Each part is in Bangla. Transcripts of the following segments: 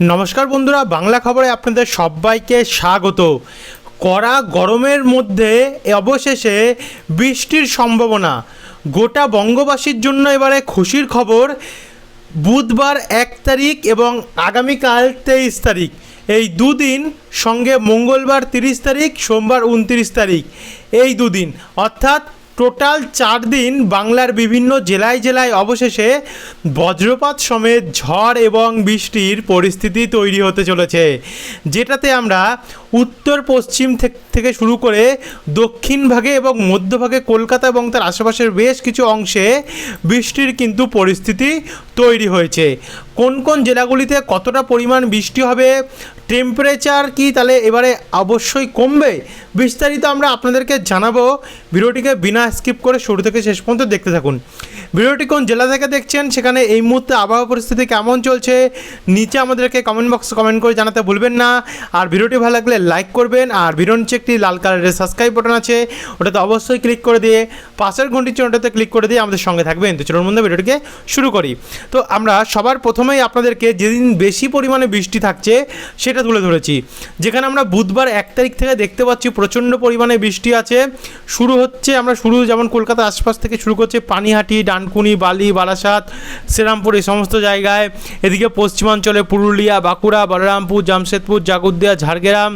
নমস্কার বন্ধুরা, বাংলা খবরে আপনাদের সবাইকে স্বাগত। কড়া গরমের মধ্যে অবশেষে বৃষ্টির সম্ভাবনা। গোটা বঙ্গবাসীর জন্য এবারে খুশির খবর, বুধবার এক তারিখ এবং আগামীকাল তেইশ তারিখ। এই দুদিন সঙ্গে মঙ্গলবার তিরিশ তারিখ, সোমবার উনত্রিশ তারিখ। এই দুদিন, অর্থাৎ টোটাল চার দিন বাংলার বিভিন্ন জেলায় জেলায় অবশেষে বজ্রপাত সমেত ঝড় এবং বৃষ্টির পরিস্থিতি তৈরি হতে চলেছে, যেটাতে আমরা উত্তর, পশ্চিম থেক- শুরু করে দক্ষিণ ভাগে এবং মধ্যভাগে কলকাতা এবং তার আশেপাশের বেশ কিছু অংশে বৃষ্টির কিন্তু পরিস্থিতি তৈরি হয়েছে। কোন কোন জেলাগুলিতে কতটা পরিমাণ বৃষ্টি হবে? টেম্পারেচার কি? তাহলে এবারে অবশ্যই কমবে। বিস্তারিত আমরা আপনাদেরকে জানাব। ভিডিওটিকে বিনা স্কিপ করে শুরু থেকে শেষ পর্যন্ত দেখতে থাকুন। ভিডিওটি কোন জেলা থেকে দেখছেন সেখানে এই মুহূর্তে আবহাওয়া পরিস্থিতি কেমন চলছে, নিচে আমাদেরকে কমেন্ট বক্সে কমেন্ট করে জানাতে ভুলবেন না। আর ভিডিওটি ভালো লাগলে লাইক করবেন, আর ভিডিওর নিচে একটি লাল কালারের সাবস্ক্রাইব বাটন আছে, ওটাতে অবশ্যই ক্লিক করে দিয়ে, পাশের ঘন্টির চিহ্নটাতে ক্লিক করে দিয়ে আমাদের সঙ্গে থাকবেন। তো চলুন মধ্যে ভিডিওটিকে শুরু করি। তো আমরা সবার প্রথমেই আপনাদেরকে যেদিন বেশি পরিমাণে বৃষ্টি থাকছে, সেটা তুলে ধরেছি। যেখানে আমরা বুধবার এক তারিখ থেকে দেখতে পাচ্ছি প্রচণ্ড পরিমাণে বৃষ্টি আছে। শুরু হচ্ছে, আমরা শুরু যেমন কলকাতার আশপাশ থেকে শুরু করছে, পানিহাটি ডানকুনি বালি, বারাসাত, শ্রীরামপুর, এই সমস্ত জায়গায়। এদিকে পশ্চিমাঞ্চলে পুরুলিয়া, বাঁকুড়া, বলরামপুর, জামশেদপুর জাগুদ্দিয়া ঝাড়গ্রাম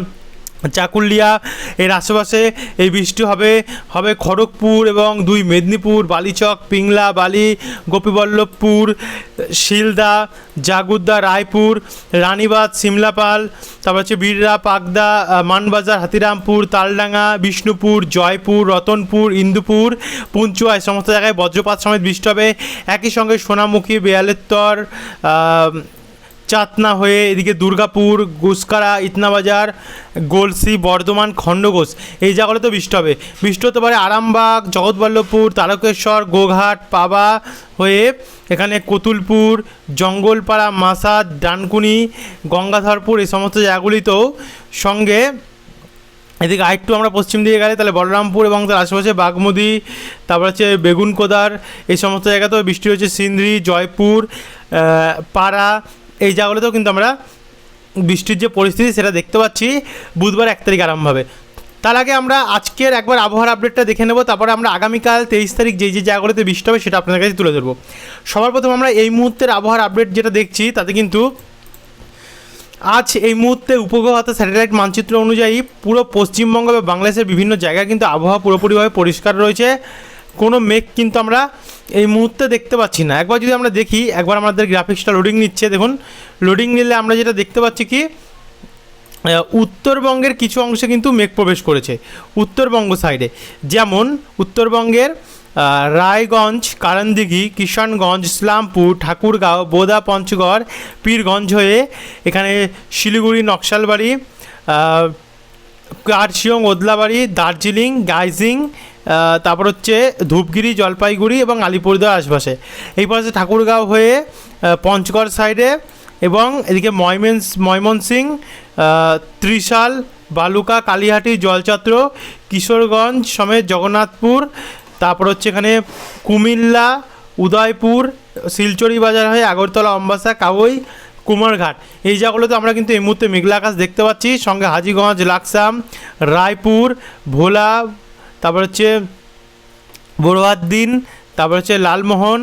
চাকুলিয়া এর আশেপাশে এই বৃষ্টি হবে হবে খড়গপুর এবং দুই মেদিনীপুর বালিচক পিংলা বালি গোপীবল্লভপুর শিলদা জাগুদ্দা রায়পুর রানীবাদ সিমলাপাল তারপর হচ্ছে বীররা পাকদা আহ, মানবাজার হাতিরামপুর তালডাঙ্গা বিষ্ণুপুর জয়পুর রতনপুর ইন্দুপুর পুঞ্চুয়া এই সমস্ত জায়গায় বজ্রপাত সমেত বৃষ্টি হবে। একই সঙ্গে সোনামুখী বেয়ালেত্তর চাতনা হয়ে এদিকে দুর্গাপুর গুসকারা ইতনাবাজার, গোলসি, বর্ধমান, খণ্ডঘোষ। এই জায়গাগুলোতে বৃষ্টি হবে। বৃষ্টি হতে পারে আরামবাগ, জগৎবল্লভপুর, তারকেশ্বর, গোঘাট, পাবা হয়ে এখানে কতুলপুর, জঙ্গলপাড়া, মাসাদ, ডানকুনি, গঙ্গাধরপুর এই সমস্ত জায়গাগুলিতেও সঙ্গে এদিকে আরেকটু আমরা পশ্চিম দিকে গেলে তাহলে বলরামপুর এবং তার আশেপাশে বাগমুদি, তারপর হচ্ছে বেগুনকোদার, এই সমস্ত জায়গাতেও বৃষ্টি হচ্ছে। সিন্দ্রি, জয়পুর পাড়া এই জায়গাগুলোতেও কিন্তু আমরা বৃষ্টির যে পরিস্থিতি সেটা দেখতে পাচ্ছি। বুধবার এক তারিখ আরম্ভ হবে। তার আগে আমরা আজকের একবার আবহাওয়ার আপডেটটা দেখে নেব, তারপরে আমরা আগামীকাল তেইশ তারিখ যেই যে জায়গাগুলোতে বৃষ্টি হবে সেটা আপনাদের কাছে তুলে ধরবো। সবার প্রথম আমরা এই মুহূর্তের আবহাওয়ার আপডেট যেটা দেখছি, তাতে কিন্তু আজ এই মুহূর্তে উপগ্রহত স্যাটেলাইট মানচিত্র অনুযায়ী পুরো পশ্চিমবঙ্গ বা বাংলাদেশের বিভিন্ন জায়গায় কিন্তু আবহাওয়া পুরোপুরিভাবে পরিষ্কার রয়েছে। কোনো মেঘ কিন্তু আমরা এই মুহূর্তে দেখতে পাচ্ছি না। একবার যদি আমরা দেখি, একবার আমাদের গ্রাফিক্সটা লোডিং নিচ্ছে, দেখুন লোডিং নিলে আমরা যেটা দেখতে পাচ্ছি কি উত্তরবঙ্গের কিছু অংশে কিন্তু মেঘ প্রবেশ করেছে, উত্তরবঙ্গ সাইডে যেমন, উত্তরবঙ্গের রায়গঞ্জ, কারণদিঘি, কিষানগঞ্জ, ইসলামপুর, ঠাকুরগাঁও, বোদা, পঞ্চগড়, পীরগঞ্জ হয়ে এখানে শিলিগুড়ি, নকশালবাড়ি কার্শিয়ং, ওদলাবাড়ি, দার্জিলিং, গাইজিং তারপর হচ্ছে ধূপগিরি, জলপাইগুড়ি এবং আলিপুরদুয়ার আশপাশে। এই পাশে ঠাকুরগাঁও হয়ে পঞ্চগড় সাইডে এবং এদিকে ময়মেন্স, ময়মনসিং ত্রিশাল, বালুকা, কালীহাটি, জলচত্র, কিশোরগঞ্জ সমেত জগন্নাথপুর, তারপর হচ্ছে এখানে কুমিল্লা, উদয়পুর, শিলচরি বাজার হয়ে আগরতলা, অম্বাসা, কাবই, কুমারঘাট। এই জায়গাগুলোতে আমরা কিন্তু এই মুহূর্তে মেঘলা আকাশ দেখতে পাচ্ছি। সঙ্গে হাজিগঞ্জ, লাকসাম, রায়পুর, ভোলা তারপর হচ্ছে বড়ুয়াদ্দিন তারপর হচ্ছে লালমোহন,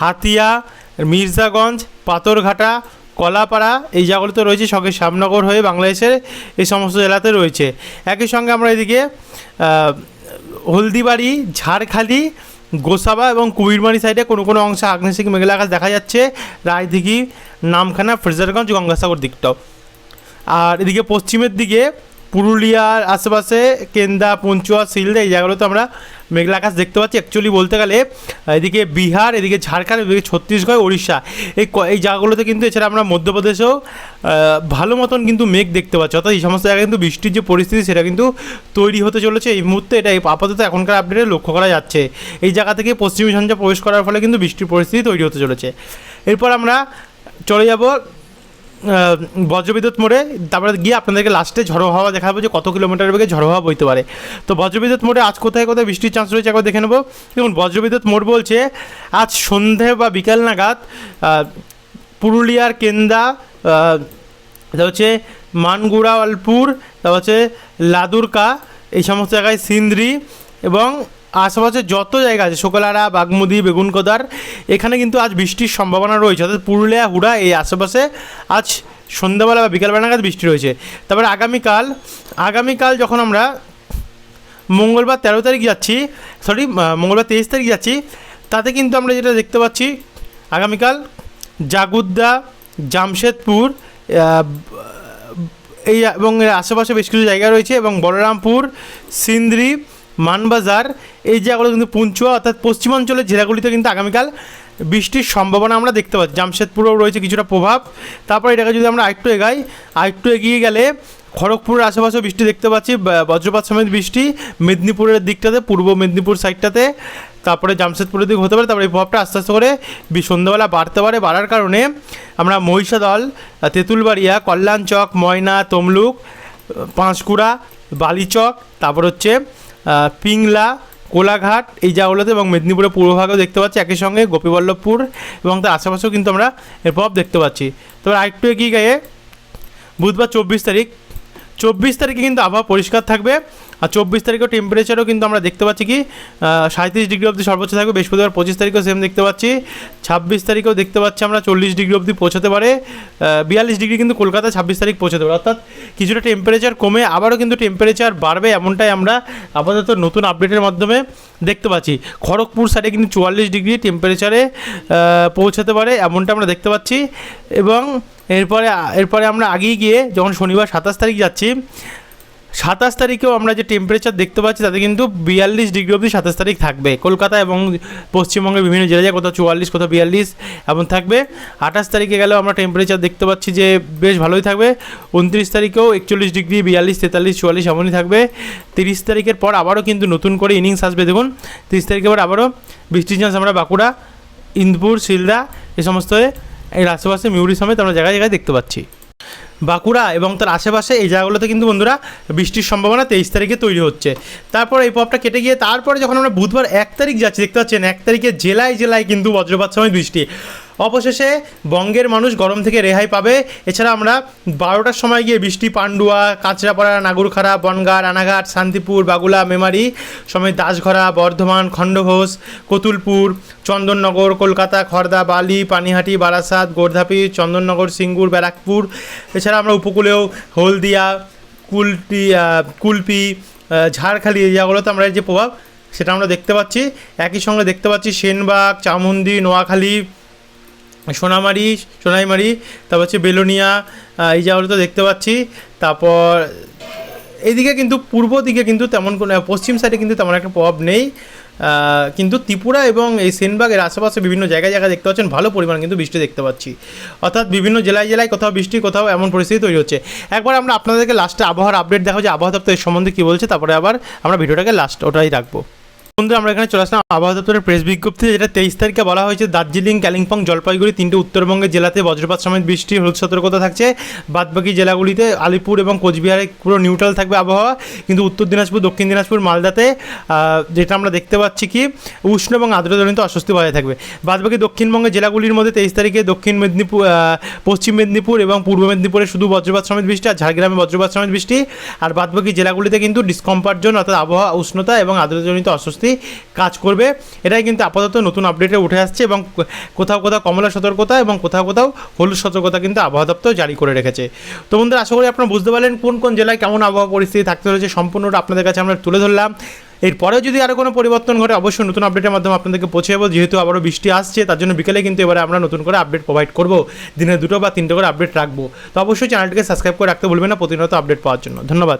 হাতিয়া, মির্জাগঞ্জ, পাথরঘাটা, কলাপাড়া, এই জায়গাগুলোতে রয়েছে সঙ্গে শ্যামনগর হয়ে বাংলাদেশের এই সমস্ত জেলাতে রয়েছে। একই সঙ্গে আমরা এদিকে হলদিবাড়ি, ঝাড়খালি, গোসাবা এবং কুবিরমারি সাইডে কোনো কোনো অংশে আগ্নেয়শিক মেঘলা আকাশ দেখা যাচ্ছে। রায়দিঘি, নামখানা, ফ্রেজারগঞ্জ, গঙ্গাসাগর দিকটাও। আর এদিকে পশ্চিমের দিকে পুরুলিয়ার আশেপাশে কেন্দা, পঞ্চুয়া, শিলদা, এই জায়গাগুলোতে আমরা মেঘলা আকাশ দেখতে পাচ্ছি। অ্যাকচুয়ালি বলতে গেলে, এদিকে বিহার, এদিকে ঝাড়খণ্ড, এদিকে ছত্তিশগড় উড়িষ্যা এই এই জায়গাগুলোতে কিন্তু এছাড়া আমরা মধ্যপ্রদেশেও ভালো মতন কিন্তু মেঘ দেখতে পাচ্ছি। অর্থাৎ এই সমস্ত জায়গায় কিন্তু বৃষ্টির যে পরিস্থিতি, সেটা কিন্তু তৈরি হতে চলেছে। এই মুহূর্তে এটা আপাতত এখনকার আপডেটে লক্ষ্য করা যাচ্ছে। এই জায়গা থেকে পশ্চিমী ঝঞ্ঝা প্রবেশ করার ফলে কিন্তু বৃষ্টির পরিস্থিতি তৈরি হতে চলেছে। এরপর আমরা চলে যাব বজ্রবিদ্যুৎ মোড়ে তারপরে গিয়ে আপনাদেরকে লাস্টে ঝড়ো হাওয়া দেখাবো যে কত কিলোমিটার বেগে ঝড়ো হাওয়া বইতে পারে। তো বজ্রবিদ্যুৎ মোড়ে আজ কোথায় কোথায় বৃষ্টির চান্স রয়েছে একবার দেখে নেব। দেখুন, বজ্রবিদ্যুৎ মোড় বলছে, আজ সন্ধে বা বিকাল নাগাদ পুরুলিয়ার কেন্দা হচ্ছে মানগুড়া, আলপুর, তারপর হচ্ছে লাদুরকা, এই সমস্ত জায়গায় সিন্দ্রি এবং আশেপাশে যত জায়গা আছে, শোকলারা, বাগমুদি, বেগুনকোদার, এখানে কিন্তু আজ বৃষ্টির সম্ভাবনা রয়েছে। অর্থাৎ পুরুলিয়া, হুড়া, এই আশেপাশে আজ সন্ধ্যাবেলা বা বিকালবেলা নাগাদ বৃষ্টি রয়েছে। তারপরে আগামীকাল আগামীকাল যখন আমরা মঙ্গলবার তেরো তারিখ যাচ্ছি সরি মঙ্গলবার তেইশ তারিখ যাচ্ছি, তাতে কিন্তু আমরা যেটা দেখতে পাচ্ছি, আগামীকাল জাগুদ্দা, জামশেদপুর এই এবং আশেপাশে বেশ কিছু জায়গা রয়েছে এবং বলরামপুর, সিন্দ্রি মানবাজার, এই জায়গাগুলো কিন্তু পুঞ্চুয়া, অর্থাৎ পশ্চিমাঞ্চলের জেলাগুলিতে কিন্তু আগামীকাল বৃষ্টির সম্ভাবনা আমরা দেখতে পাচ্ছি। জামশেদপুরেও রয়েছে কিছুটা প্রভাব। তারপর এটাকে যদি আমরা আরেকটু এগাই, আরেকটু এগিয়ে গেলে খড়গপুরের আশেপাশে বৃষ্টি দেখতে পাচ্ছি বজ্রপাত সমেত বৃষ্টি, মেদিনীপুরের দিকটাতে, পূর্ব মেদিনীপুর সাইডটাতে, তারপরে জামশেদপুরের দিক হতে পারে। তারপরে এই প্রভাবটা আস্তে আস্তে করে সন্ধ্যাবেলা বাড়তে পারে। বাড়ার কারণে আমরা মহিষাদল, তেঁতুলবাড়িয়া, কল্যাণচক, ময়না, তমলুক, পাঁশকুড়া, বালিচক, তারপর হচ্ছে পিংলা, কোলাঘাট, এই জায়গাগুলোতে এবং মেদিনীপুরের পূর্বভাগেও দেখতে পাচ্ছি। একই সঙ্গে গোপীবল্লভপুর এবং তার আশেপাশেও কিন্তু আমরা এর প্রভাব দেখতে পাচ্ছি। তবে আরেকটু এগিয়ে গিয়ে বুধবার চব্বিশ তারিখ। চব্বিশ তারিখে কিন্তু আবহাওয়া পরিষ্কার থাকবে। আর চব্বিশ তারিখেও টেম্পারেচারও কিন্তু আমরা দেখতে পাচ্ছি কি সাঁত্রিশ ডিগ্রি অবধি সর্বোচ্চ থাকবে, বৃহস্পতিবার পঁচিশ তারিখেও সেম দেখতে পাচ্ছি। ছাব্বিশ তারিখেও দেখতে পাচ্ছি আমরা চল্লিশ ডিগ্রি অবধি পৌঁছাতে পারে। বিয়াল্লিশ ডিগ্রি কিন্তু কলকাতা ছাব্বিশ তারিখ পৌঁছাতে পারে। অর্থাৎ কিছুটা টেম্পারেচার কমে, আবারও কিন্তু টেম্পারেচার বাড়বে এমনটাই আমরা আপাতত নতুন আপডেটের মাধ্যমে দেখতে পাচ্ছি। খড়গপুর সাইডে কিন্তু চুয়াল্লিশ ডিগ্রি টেম্পারেচারে পৌঁছাতে পারে এমনটা আমরা দেখতে পাচ্ছি। এবং এরপরে এরপরে আমরা আগেই গিয়ে যখন শনিবার সাতাশ তারিখ যাচ্ছি সাতাশ তারিখেও আমরা যে টেম্পারেচার দেখতে পাচ্ছি, তাতে কিন্তু বিয়াল্লিশ ডিগ্রি অবধি সাতাশ তারিখ থাকবে। কলকাতা এবং পশ্চিমবঙ্গের বিভিন্ন জেলায় কোথাও চুয়াল্লিশ, কোথাও বিয়াল্লিশ এমন থাকবে। আঠাশ তারিখে গেলেও আমরা টেম্পারেচার দেখতে পাচ্ছি যে বেশ ভালোই থাকবে। উনত্রিশ তারিখেও একচল্লিশ ডিগ্রি, বিয়াল্লিশ, তেতাল্লিশ, চুয়াল্লিশ এমনই থাকবে। তিরিশ তারিখের পর আবারও কিন্তু নতুন করে ইনিংস আসবে। দেখুন, তিরিশ তারিখের পর আবারও বৃষ্টির চান্স আমরা বাঁকুড়া, ইন্দপুর, শিলদা, এ সমস্ত এর আশেপাশে মিউরি সমেত আমরা জায়গায় জায়গায় দেখতে পাচ্ছি। বাঁকুড়া এবং তার আশেপাশে এই জায়গাগুলোতে কিন্তু বন্ধুরা বৃষ্টির সম্ভাবনা তেইশ তারিখে তৈরি হচ্ছে। তারপর এই প্রভাবটা কেটে গিয়ে তারপরে যখন আমরা বুধবার এক তারিখ যাচ্ছি, দেখতে পাচ্ছেন, এক তারিখে জেলায় জেলায় কিন্তু বজ্রপাত সময় বৃষ্টি। অবশেষে বঙ্গের মানুষ গরম থেকে রেহাই পাবে। এছাড়া আমরা বারোটার সময় গিয়ে বৃষ্টি, পান্ডুয়া, কাঁচরাপাড়া, নাগুরখাড়া, বনগা, রানাঘাট, শান্তিপুর, বাগুলা, মেমারি সময় দাসঘরা, বর্ধমান, খণ্ডঘোষ, কতুলপুর, চন্দননগর, কলকাতা খড়দা বালি, পানিহাটি, বারাসাত, গোর্ধাপি, চন্দননগর, সিঙ্গুর, ব্যারাকপুর। এছাড়া আমরা উপকূলেও হলদিয়া, কুলটি কুলপি ঝাড়খালি এই জায়গাগুলোতে আমরা যে প্রভাব, সেটা আমরা দেখতে পাচ্ছি। একই সঙ্গে দেখতে পাচ্ছি সেনবাগ চামুন্দি নোয়াখালী সোনামারি, সোনাইমারি, তারপর হচ্ছে বেলোনিয়া এই জায়গাগুলো তো দেখতে পাচ্ছি। তারপর এইদিকে কিন্তু পূর্ব দিকে কিন্তু তেমন কোনো পশ্চিম সাইডে কিন্তু তেমন একটা প্রভাব নেই। কিন্তু ত্রিপুরা এবং এই সেনবাগের আশেপাশে বিভিন্ন জায়গায় জায়গায় দেখতে পাচ্ছেন, ভালো পরিমাণ কিন্তু বৃষ্টি দেখতে পাচ্ছি। অর্থাৎ বিভিন্ন জেলায় জেলায় কোথাও বৃষ্টি, কোথাও এমন পরিস্থিতি তৈরি হচ্ছে। একবার আমরা আপনাদেরকে লাস্টে আবহাওয়ার আপডেট দেখা যে আবহাওয়া দপ্তর সম্বন্ধে কী বলছে, তারপরে আবার আমরা ভিডিওটাকে লাস্ট ওটাই রাখব। বন্ধু, আমরা এখানে চলে আসলাম আবহাওয়া দপ্তরের প্রেস বিজ্ঞপ্তি যেটা তেইশ তারিখে বলা হয়েছে, দার্জিলিং, কালিম্পং, জলপাইগুড়ি তিনটে উত্তরবঙ্গের জেলাতে বজ্রপাত সমেত বৃষ্টি, হলুদ সতর্কতা থাকছে। বাদবাকি জেলাগুলিতে আলিপুর এবং কোচবিহারে পুরো নিউট্রাল থাকবে আবহাওয়া, কিন্তু উত্তর দিনাজপুর, দক্ষিণ দিনাজপুর, মালদাতে যেটা আমরা দেখতে পাচ্ছি কি, উষ্ণ এবং আর্দ্রজনিত অস্বস্তি বজায় থাকবে। বাদবাকি দক্ষিণবঙ্গের জেলাগুলির মধ্যে তেইশ তারিখে দক্ষিণ মেদিনীপুর পশ্চিম মেদিনীপুর এবং পূর্ব মেদিনীপুরে শুধু বজ্রপাত সমেত বৃষ্টি আর ঝাড়গ্রামে বজ্রপাত সমেত বৃষ্টি। আর বাদবাকি জেলাগুলিতে কিন্তু ডিসকমফার্ট জোন অর্থাৎ আবহাওয়া উষ্ণতা এবং আর্দ্রজনিত অস্বস্তি কাজ করবে। এটাই কিন্তু আপাতত নতুন আপডেটে উঠে আসছে এবং কোথাও কোথাও কমলা সতর্কতা এবং কোথাও কোথাও হলুদ সতর্কতা কিন্তু আবহাওয়া দপ্তর জারি করে রেখেছে। তো বন্ধুরা, আশা করি আপনারা বুঝতে পারলেন কোন কোন জেলায় কেমন আবহাওয়া পরিস্থিতি থাকতে রয়েছে সম্পূর্ণটা আপনাদের কাছে আমরা তুলে ধরলাম। এরপরেও যদি আরও কোনো পরিবর্তন ঘটে, অবশ্যই নতুন আপডেটের মাধ্যমে আপনাদেরকে পৌঁছে যাব যেহেতু আবারও বৃষ্টি আসছে, তার জন্য বিকেলে কিন্তু এবারে আমরা নতুন করে আপডেট প্রোভাইড করব। দিনে দুটো বা তিনটে করে আপডেট রাখব। তো অবশ্যই চ্যানেলটিকে সাবস্ক্রাইব করে রাখতে ভুলবেন না, প্রতিনিয়ত আপডেট পাওয়ার জন্য। ধন্যবাদ।